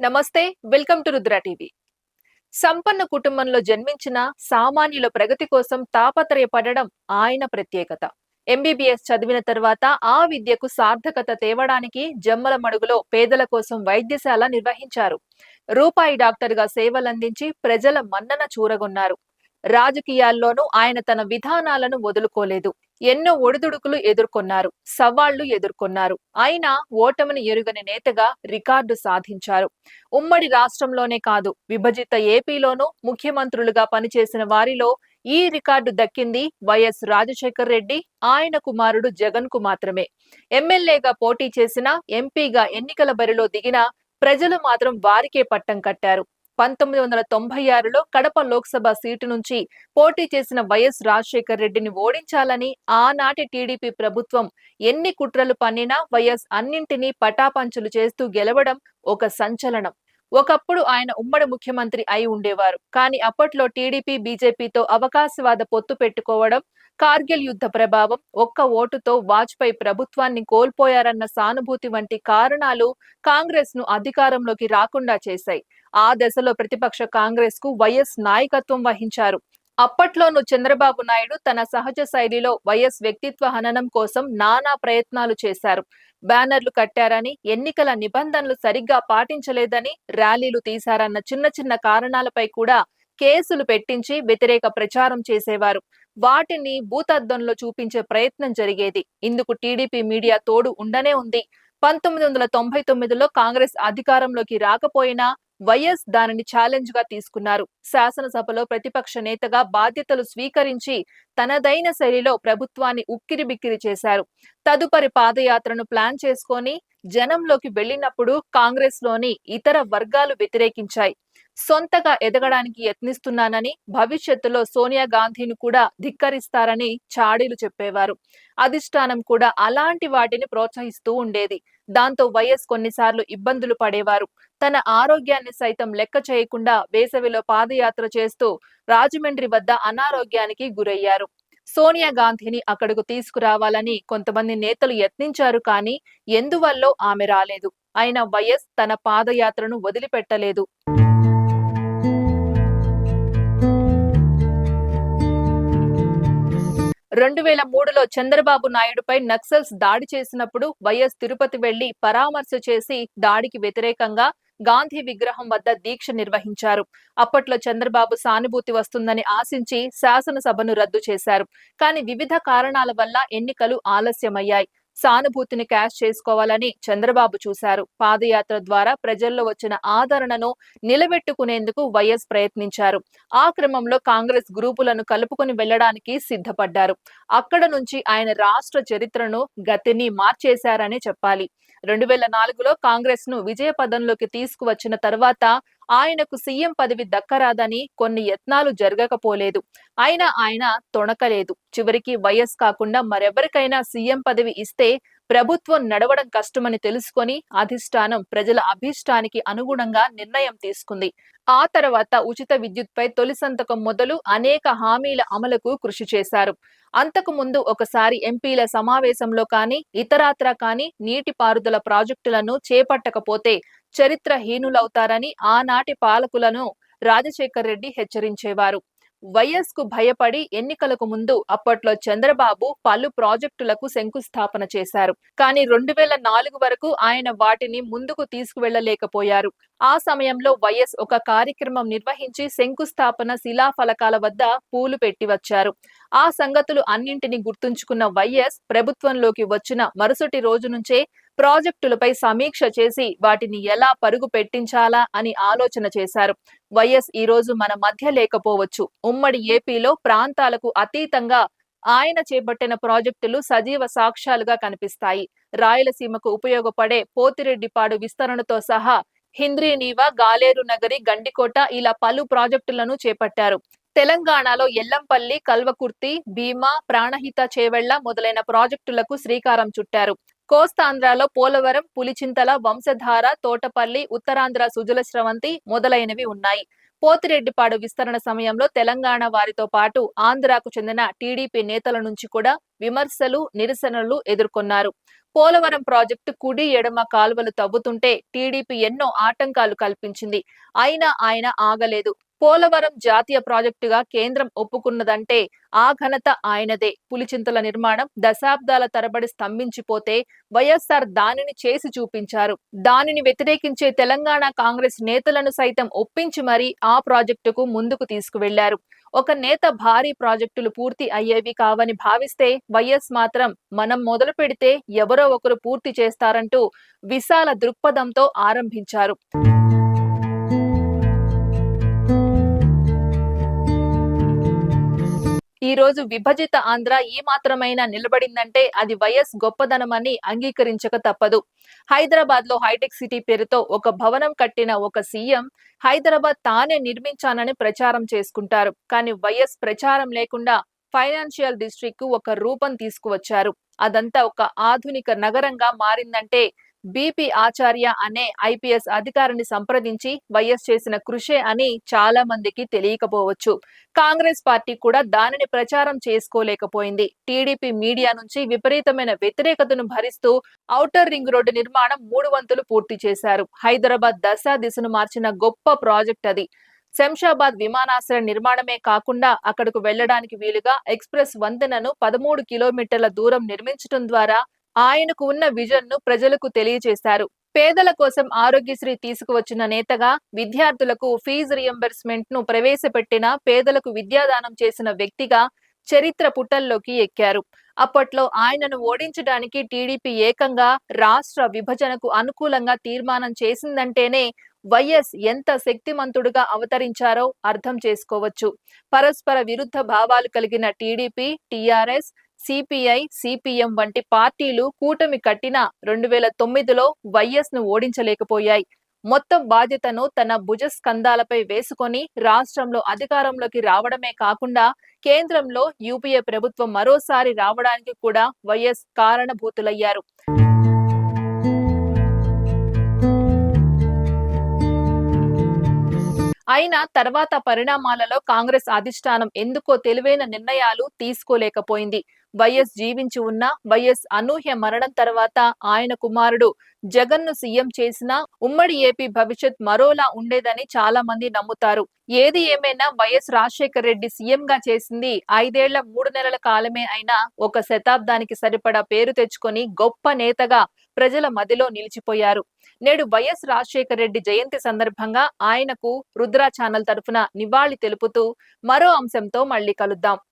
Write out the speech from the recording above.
నమస్తే welcome to Rudra TV. సంపన్న కుటుంబంలో జన్మించిన సామాన్యుల ప్రగతి కోసం తాపత్రయపడడం ఆయన ప్రత్యేకత. ఎంబీబీఎస్ చదివిన తర్వాత ఆ విద్యకు సార్థకత తేవడానికి జమ్మల మడుగులో పేదల కోసం వైద్యశాల నిర్వహించారు. రూపాయి డాక్టర్గా సేవలందించి ప్రజల మన్నన చూరగొన్నారు. రాజకీయాల్లోనూ ఆయన తన విధానాలను వదులుకోలేదు. ఎన్నో ఒడిదుడుకులు ఎదుర్కొన్నారు సవాళ్ళు ఎదుర్కొన్నారు. అయినా ఓటమిని ఎరుగని నేతగా రికార్డు సాధించారు. ఉమ్మడి రాష్ట్రంలోనే కాదు విభజిత ఏపీలోనూ ముఖ్యమంత్రులుగా పనిచేసిన వారిలో ఈ రికార్డు దక్కింది వైఎస్ రాజశేఖర్ రెడ్డి ఆయన కుమారుడు జగన్కు మాత్రమే. ఎమ్మెల్యేగా పోటీ చేసిన ఎంపీగా ఎన్నికల బరిలో దిగిన ప్రజలు మాత్రం వారికే పట్టం కట్టారు. పంతొమ్మిది వందల తొంభై ఆరులో కడప లోక్సభ సీటు నుంచి పోటీ చేసిన వైఎస్ రాజశేఖర్ రెడ్డిని ఓడించాలని ఆనాటి టీడీపీ ప్రభుత్వం ఎన్ని కుట్రలు పన్నినా వైఎస్ అన్నింటినీ పటాపంచులు చేస్తూ గెలవడం ఒక సంచలనం. ఒకప్పుడు ఆయన ఉమ్మడి ముఖ్యమంత్రి అయి ఉండేవారు. కానీ అప్పట్లో టీడీపీ బీజేపీతో అవకాశవాద పొత్తు పెట్టుకోవడం కార్గిల్ యుద్ధ ప్రభావం ఒక్క ఓటుతో వాజ్పేయి ప్రభుత్వాన్ని కోల్పోయారన్న సానుభూతి వంటి కారణాలు కాంగ్రెస్ను అధికారంలోకి రాకుండా చేశాయి. ఆ దశలో ప్రతిపక్ష కాంగ్రెస్కు వైఎస్ నాయకత్వం వహించారు. అప్పట్లోనూ చంద్రబాబు నాయుడు తన సహజ శైలిలో వైఎస్ వ్యక్తిత్వ హననం కోసం నానా ప్రయత్నాలు చేశారు. బ్యానర్లు కట్టారని ఎన్నికల నిబంధనలు సరిగ్గా పాటించలేదని ర్యాలీలు తీశారన్న చిన్న చిన్న కారణాలపై కూడా కేసులు పెట్టించి వ్యతిరేక ప్రచారం చేసేవారు. వాటిని భూతద్దంలో చూపించే ప్రయత్నం జరిగేది. ఇందుకు టీడీపీ మీడియా తోడు ఉండనే ఉంది. పంతొమ్మిది వందల తొంభై తొమ్మిదిలో కాంగ్రెస్ అధికారంలోకి రాకపోయినా వైఎస్ దానిని ఛాలెంజ్గా తీసుకున్నారు. శాసనసభలో ప్రతిపక్ష నేతగా బాధ్యతలు స్వీకరించి తనదైన శైలిలో ప్రభుత్వాన్ని ఉక్కిరి బిక్కిరి చేశారు. తదుపరి పాదయాత్రను ప్లాన్ చేసుకొని జనంలోకి వెళ్ళినప్పుడు కాంగ్రెస్లోని ఇతర వర్గాలు వ్యతిరేకించాయి. సొంతగా ఎదగడానికి యత్నిస్తున్నానని భవిష్యత్తులో సోనియా గాంధీని కూడా ధిక్కరిస్తారని చాడీలు చెప్పేవారు. అధిష్టానం కూడా అలాంటి వాటిని ప్రోత్సహిస్తూ ఉండేది. దాంతో వైఎస్ కొన్నిసార్లు ఇబ్బందులు పడేవారు. తన ఆరోగ్యాన్ని సైతం లెక్క చేయకుండా వేసవిలో పాదయాత్ర చేస్తూ రాజమండ్రి వద్ద అనారోగ్యానికి గురయ్యారు. సోనియా గాంధీని అక్కడకు తీసుకురావాలని కొంతమంది నేతలు యత్నించారు కానీ ఎందువల్లో ఆమె రాలేదు. అయినా వైఎస్ తన పాదయాత్రను వదిలిపెట్టలేదు. రెండు వేల మూడులో చంద్రబాబు నాయుడుపై నక్సల్స్ దాడి చేసినప్పుడు వైఎస్ తిరుపతి వెళ్ళి పరామర్శ చేసి దాడికి వ్యతిరేకంగా గాంధీ విగ్రహం వద్ద దీక్ష నిర్వహించారు. అప్పట్లో చంద్రబాబు సానుభూతి వస్తుందని ఆశించి శాసనసభను రద్దు చేశారు. కానీ వివిధ కారణాల వల్ల ఎన్నికలు ఆలస్యమయ్యాయి. సానుభూతిని క్యాష్ చేసుకోవాలని చంద్రబాబు చూశారు. పాదయాత్ర ద్వారా ప్రజల్లో వచ్చిన ఆదరణను నిలబెట్టుకునేందుకు వైఎస్ ప్రయత్నించారు. ఆ క్రమంలో కాంగ్రెస్ గ్రూపులను కలుపుకుని వెళ్ళడానికి సిద్ధపడ్డారు. అక్కడ నుంచి ఆయన రాష్ట్ర చరిత్రను గతిని మార్చేశారనే చెప్పాలి. రెండు వేల నాలుగులో కాంగ్రెస్ను విజయ పదంలోకి తీసుకువచ్చిన తర్వాత ఆయనకు సీఎం పదవి దక్కరాదని కొన్ని యత్నాలు జరగకపోలేదు. అయినా ఆయన తొణకలేదు. చివరికి వైఎస్ కాకుండా మరెవరికైనా సీఎం పదవి ఇస్తే ప్రభుత్వం నడవడం కష్టమని తెలుసుకొని అధిష్టానం ప్రజల అభీష్టానికి అనుగుణంగా నిర్ణయం తీసుకుంది. ఆ తర్వాత ఉచిత విద్యుత్పై తొలి సంతకం మొదలు అనేక హామీల అమలుకు కృషి చేశారు. అంతకు ముందు ఒకసారి ఎంపీల సమావేశంలో కానీ ఇతరాత్రా కానీ నీటిపారుదల ప్రాజెక్టులను చేపట్టకపోతే చరిత్రహీనులవుతారని ఆనాటి పాలకులను రాజశేఖర్ రెడ్డి హెచ్చరించేవారు. వైఎస్కు భయపడి ఎన్నికలకు ముందు అప్పట్లో చంద్రబాబు పలు ప్రాజెక్టులకు శంకుస్థాపన చేశారు. కానీ రెండు వేల నాలుగు వరకు ఆయన వాటిని ముందుకు తీసుకువెళ్ళలేకపోయారు ఆ సమయంలో వైఎస్ ఒక కార్యక్రమం నిర్వహించి శంకుస్థాపన శిలాఫలకాల వద్ద పూలు పెట్టి వచ్చారు. ఆ సంగతులు అన్నింటినీ గుర్తుంచుకున్న వైఎస్ ప్రభుత్వంలోకి వచ్చిన మరుసటి రోజు నుంచే ప్రాజెక్టులపై సమీక్ష చేసి వాటిని ఎలా పరుగు పెట్టించాలా అని ఆలోచన చేశారు. వైఎస్ ఈ రోజు మన మధ్య లేకపోవచ్చు. ఉమ్మడి ఏపీలో ప్రాంతాలకు అతీతంగా ఆయన చేపట్టిన ప్రాజెక్టులు సజీవ సాక్ష్యాలుగా కనిపిస్తాయి. రాయలసీమకు ఉపయోగపడే పోతిరెడ్డిపాడు విస్తరణతో సహా హింద్రీనీవ గాలేరు నగరి గండికోట ఇలా పలు ప్రాజెక్టులను చేపట్టారు. తెలంగాణలో ఎల్లంపల్లి కల్వకుర్తి భీమా ప్రాణహిత చేవెళ్ళ మొదలైన ప్రాజెక్టులకు శ్రీకారం చుట్టారు. కోస్తాంధ్రలో పోలవరం పులిచింతల వంశధార తోటపల్లి ఉత్తరాంధ్ర సుజల స్రవంతి మొదలైనవి ఉన్నాయి. పోతిరెడ్డిపాడు విస్తరణ సమయంలో తెలంగాణ వారితో పాటు ఆంధ్రాకు చెందిన టీడీపీ నేతల నుంచి కూడా విమర్శలు నిరసనలు ఎదుర్కొన్నారు. పోలవరం ప్రాజెక్టు కుడి ఎడమ కాలువలు తవ్వుతుంటే టీడీపీ ఎన్నో ఆటంకాలు కల్పించింది. అయినా ఆయన ఆగలేదు. పోలవరం జాతీయ ప్రాజెక్టుగా కేంద్రం ఒప్పుకున్నదంటే ఆ ఘనత ఆయనదే. పులిచింతల నిర్మాణం దశాబ్దాల తరబడి స్తంభించిపోతే వైఎస్ఆర్ దానిని చేసి చూపించారు. దానిని వ్యతిరేకించే తెలంగాణ కాంగ్రెస్ నేతలను సైతం ఒప్పించి మరీ ఆ ప్రాజెక్టుకు ముందుకు తీసుకువెళ్ళారు. ఒక నేత భారీ ప్రాజెక్టులు పూర్తి అయ్యేవి కావని భావిస్తే వైఎస్ మాత్రం మనం మొదలు పెడితే ఎవరో ఒకరు పూర్తి చేస్తారంటూ విశాల దృక్పథంతో ఆరంభించారు. ఈ రోజు విభజిత ఆంధ్ర ఈ మాత్రమైనా నిలబడిందంటే అది వైఎస్ గొప్పదనమని అంగీకరించక తప్పదు. హైదరాబాద్లో హైటెక్ సిటీ పేరుతో ఒక భవనం కట్టిన ఒక సీఎం హైదరాబాద్ తానే నిర్మించానని ప్రచారం చేసుకుంటారు. కానీ వైఎస్ ప్రచారం లేకుండా ఫైనాన్షియల్ డిస్ట్రిక్ట్కు ఒక రూపం తీసుకువచ్చారు. అదంతా ఒక ఆధునిక నగరంగా మారిందంటే బీపీ ఆచార్య అనే ఐపీఎస్ అధికారిని సంప్రదించి వైఎస్ చేసిన కృషే అని చాలా మందికి తెలియకపోవచ్చు. కాంగ్రెస్ పార్టీ కూడా దానిని ప్రచారం చేసుకోలేకపోయింది. టీడీపీ మీడియా నుంచి విపరీతమైన వ్యతిరేకతను భరిస్తూ ఔటర్ రింగ్ రోడ్డు నిర్మాణం మూడు వంతులు పూర్తి చేశారు. హైదరాబాద్ దశ దిశను మార్చిన గొప్ప ప్రాజెక్ట్ అది. శంషాబాద్ విమానాశ్రయ నిర్మాణమే కాకుండా అక్కడకు వెళ్ళడానికి వీలుగా ఎక్స్ప్రెస్ వంతెనను పదమూడు కిలోమీటర్ల దూరం నిర్మించడం ద్వారా ఆయనకు ఉన్న విజన్ను ప్రజలకు తెలియజేశారు పేదల కోసం ఆరోగ్యశ్రీ తీసుకువచ్చిన నేతగా విద్యార్థులకు ఫీజు రియంబర్స్మెంట్ను ప్రవేశపెట్టిన పేదలకు విద్యాదానం చేసిన వ్యక్తిగా చరిత్ర పుటల్లోకి ఎక్కారు. అప్పట్లో ఆయనను ఓడించడానికి టీడీపీ ఏకంగా రాష్ట్ర విభజనకు అనుకూలంగా తీర్మానం చేసిందంటేనే వైఎస్ ఎంత శక్తిమంతుడుగా అవతరించారో అర్థం చేసుకోవచ్చు. పరస్పర విరుద్ధ భావాలు కలిగిన టీడీపీ టీఆర్ఎస్ సిపిఐ సిపిఎం వంటి పార్టీలు కూటమి కట్టిన రెండు వేల తొమ్మిదిలో వైఎస్ను ఓడించలేకపోయాయి. మొత్తం బాధ్యతను తన భుజస్కంధాలపై వేసుకొని రాష్ట్రంలో అధికారంలోకి రావడమే కాకుండా కేంద్రంలో యూపీఏ ప్రభుత్వం మరోసారి రావడానికి కూడా వైఎస్ కారణభూతులయ్యారు. అయినా తర్వాత పరిణామాలలో కాంగ్రెస్ అధిష్టానం ఎందుకో తెలివైన నిర్ణయాలు తీసుకోలేకపోయింది. వైఎస్ జీవించి ఉన్న వైఎస్ అనూహ్య మరణం తర్వాత ఆయన కుమారుడు జగన్ను సీఎం చేసినా ఉమ్మడి ఏపీ భవిష్యత్ మరోలా ఉండేదని చాలా మంది నమ్ముతారు. ఏది ఏమైనా వైఎస్ రాజశేఖర్ రెడ్డి సీఎం గా చేసింది ఐదేళ్ళ మూడు నెలల కాలమే అయినా ఒక శతాబ్దానికి సరిపడా పేరు తెచ్చుకొని గొప్ప నేతగా ప్రజల మదిలో నిలిచిపోయారు. నేడు వైఎస్ రాజశేఖర రెడ్డి జయంతి సందర్భంగా ఆయనకు రుద్రా ఛానల్ తరఫున నివాళి తెలుపుతూ మరో అంశంతో మళ్ళీ కలుద్దాం.